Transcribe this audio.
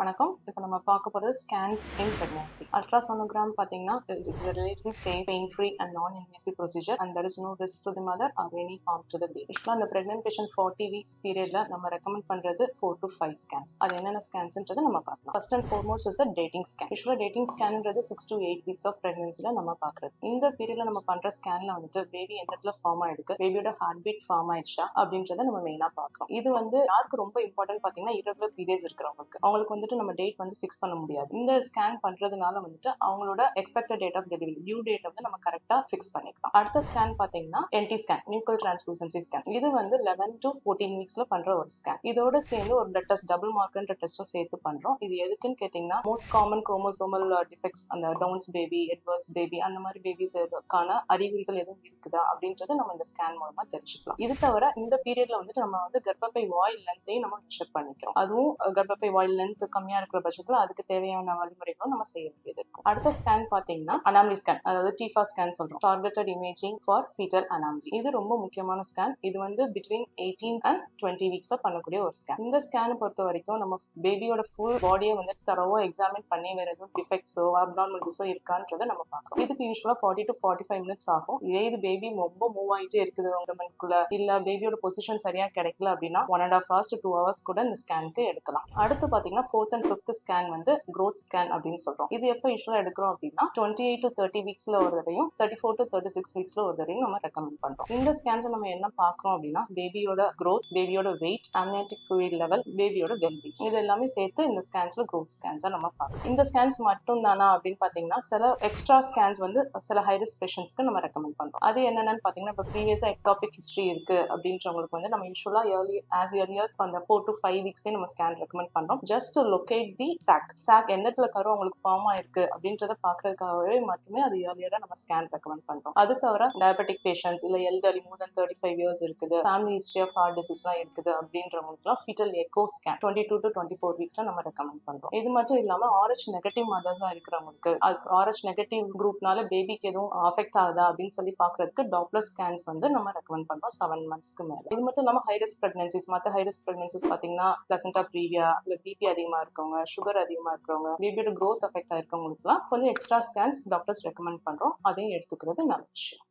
வணக்கம். இப்போ நம்ம பார்க்க போகிறது ஸ்கேன்ஸ் இன் பிரெக்னன்சி அல்ட்ராசோனோகிராம் பார்த்தீங்கன்னா it's relatively safe pain free and non invasive procedure and that is no risk to the mother or any harm to the baby அந்த pregnant patient forty weeks பீரியடில் நம்ம recommend பண்ணுறது four to five scans அது என்னென்ன ஸ்கேன்ஸ்ன்றது நம்ம பார்க்கலாம். First and foremost is the dating scan யூஸ்வலாக dating ஸ்கேன்ன்றது six to eight weeks of பிரெக்னன்சியில் நம்ம பார்க்குறது. இந்த பீரியடில் நம்ம பண்ணுற ஸ்கேனில் வந்துட்டு பேபி எந்த இடத்துல ஃபார்ம் ஆயிடுக்கு பேபியோட ஹார்ட் பீட் ஃபார்ம் ஆயிடுச்சா அப்படின்றத நம்ம மெயினாக பார்க்குறோம். இது வந்து யாருக்கு ரொம்ப இம்பார்ட்டன்ட் பார்த்தீங்கன்னா irregular பீரியட்ஸ் இருக்கிறவங்களுக்கு. அவங்களுக்கு வந்து வந்துட்டு நம்ம டேட் வந்து ஃபிக்ஸ் பண்ண முடியாது. இந்த ஸ்கேன் பண்றதுனால வந்துட்டு அவங்களோட expected date of delivery due date வந்து நம்ம கரெக்டா ஃபிக்ஸ் பண்ணிக்கலாம். அடுத்த ஸ்கேன் பாத்தீங்கன்னா NT scan nuchal translucency scan இது வந்து லெவன் டு ஃபோர்டீன் வீக்ஸ்ல பண்ற ஒரு ஸ்கேன் இதோட சேர்ந்து ஒரு பிளட் டெஸ்ட் டபுள் மார்க்ன்ற டெஸ்ட்டும் சேர்த்து பண்றோம். இது எதுக்குன்னு கேட்டீங்கன்னா மோஸ்ட் காமன் குரோமோசோமல் டிஃபெக்ட்ஸ் அந்த டவுன்ஸ் பேபி எட்வர்ட்ஸ் பேபி அந்த மாதிரி பேபிஸ்க்கான அறிகுறிகள் எதுவும் இருக்குதா அப்படின்றத நம்ம இந்த ஸ்கேன் மூலமா தெரிஞ்சுக்கலாம். இது தவிர இந்த பீரியட்ல வந்துட்டு நம்ம வந்து கர்ப்பப்பை வாயில் லென்த்தையும் நம்ம மெஷர் பண்ணிக்கிறோம். அதுவும் கர்ப்பப்பை வாயில் லென்த் கம்மியா இருக்கிற பட்சத்துல அதுக்கு தேவையான வழிமுறைகளும் நம்ம செய்ய வேண்டியது இருக்கும். அடுத்த ஸ்கேன் பாத்தீங்கன்னா அனாமலி ஸ்கேன் அதாவது டிஃபா ஸ்கேன் சொல்றோம். Targeted imaging for fetal anomaly இது ரொம்ப முக்கியமான ஸ்கேன் இது வந்து பிட்வீன் எயிட்டீன் அண்ட் டுவெண்ட்டி வீக்ஸ்ல பண்ணக்கூடிய ஒரு ஸ்கேன் இந்த ஸ்கேனை பொறுத்த வரைக்கும் நம்ம பேபியோட ஃபுல் பாடியை வந்துட்டு தரவோ எக்ஸாமின் பண்ணி வேற எதுவும் டிஃபெக்ட்ஸோ அப்னார்மலிட்டிஸோ இருக்கான்றதை நம்ம பார்க்கறோம். இதுக்கு யூஸ்வலா forty to forty five minutes ஆகும். இதே இது பேபி ரொம்ப மூவ் ஆயிட்டே இருக்குது உங்க இல்ல பேபியோட பொசிஷன் சரியா கிடைக்கல அப்படின்னா one and half hours two hours கூட இந்த ஸ்கேனுக்கு எடுக்கலாம். அடுத்து பாத்தீங்கன்னா ஃபோர்த் அண்ட் ஃபிஃப்த் ஸ்கேன் வந்து க்ரோத் ஸ்கேன் அப்படின்னு சொல்றோம். இது எப்போ யூஸ்வலாக எடுக்கிறோம் அப்படின்னா டுவெண்ட்டி எயிட் டு தேர்ட்டி வீக்ஸ்ல ஒரு தடையும் thirty four to thirty six வீக்ஸ்ல ஒரு தடையும் நம்ம ரெக்கமெண்ட் பண்றோம். இந்த ஸ்கேன்ஸ் நம்ம என்ன பார்க்குறோம் அப்படின்னா பேபியோட க்ரோத் பேபியோட வெயிட் amniotic fluid லெவல் பேபியோட வெல்பி இது எல்லாமே சேர்த்து இந்த ஸ்கேன்ஸ்ல க்ரோத் ஸ்கேன்ஸா நம்ம பார்க்கறோம். இந்த ஸ்கேன்ஸ் மட்டும் தானா அப்படின்னு பார்த்தீங்கன்னா சில எக்ஸ்ட்ரா ஸ்கேன்ஸ் வந்து சில ஹைரிஸ்க் பேஷன்ஸ்க்கு நம்ம ரெக்கமெண்ட் பண்றோம். அது என்னென்னு பார்த்தீங்கன்னா இப்போ ப்ரீவியஸாக எக்டாபிக் ஹிஸ்ட்ரி இருக்கு அப்படின்றவங்களுக்கு வந்து நம்ம யூஸ்வலாக ஏர்லி ஆஸ் இயர்லியர்ஸ் அந்த ஃபோர் டு ஃபைவ் வீக்ஸ்லேயே நம்ம ஸ்கேன் ரெக்கமெண்ட் பண்றோம். Just locate the sac sac எந்த இடத்துல கரு அவங்களுக்கு ஃபார்ம் ஆயிருக்கு அப்படின்றத பாக்குறதுக்காகவே மட்டுமே அது ஏர்லியரா நம்ம ஸ்கேன் ரெக்கமெண்ட் பண்றோம். அது தவிர டயபெட்டிக் பேஷன்ஸ் இல்ல elderly more than thirty five years இருக்குது ஃபேமிலி ஹிஸ்டரி ஆஃப் ஹார்ட் டிசீஸ்லாம் இருக்குது அப்படின்றவங்களுக்குலாம் fetal echo scan twenty two to twenty four வீக்ஸ்ல நம்ம ரெக்கமெண்ட் பண்றோம். இது மட்டும் இல்லாம ஆர்எச் நெகட்டிவ் மதர்ஸா இருக்கிறவங்களுக்கு அது ஆர்எச் நெகட்டிவ் குரூப்னால பேபிக்கு எதுவும் அஃபெக்ட் ஆகுதா அப்படின்னு சொல்லி பாக்குறதுக்கு டாப்லர் ஸ்கேன்ஸ் வந்து நம்ம ரெக்கமெண்ட் பண்றோம் செவன் மந்த்ஸ்க்கு மேல. இது மட்டும் இல்லாம ஹைரிஸ்க் பிரெக்னன்சிஸ் மற்ற ஹைரிஸ்க் பிரெக்னன்சிஸ் பாத்தீங்கன்னா பிளசண்டா ப்ரீவியா இல்ல பிபி அதிகமா இருக்கவங்க சுகர் அதிகமா இருக்கிறவங்க பேபியோட க்ரோத் அஃபெக்ட் ஆயிருக்கவங்களுக்குலாம் கொஞ்சம் எக்ஸ்ட்ரா ஸ்கேன்ஸ் டாக்டர்ஸ் ரெக்கமெண்ட் பண்றோம். அதையும் எடுத்துக்கிறது நல்ல விஷயம்.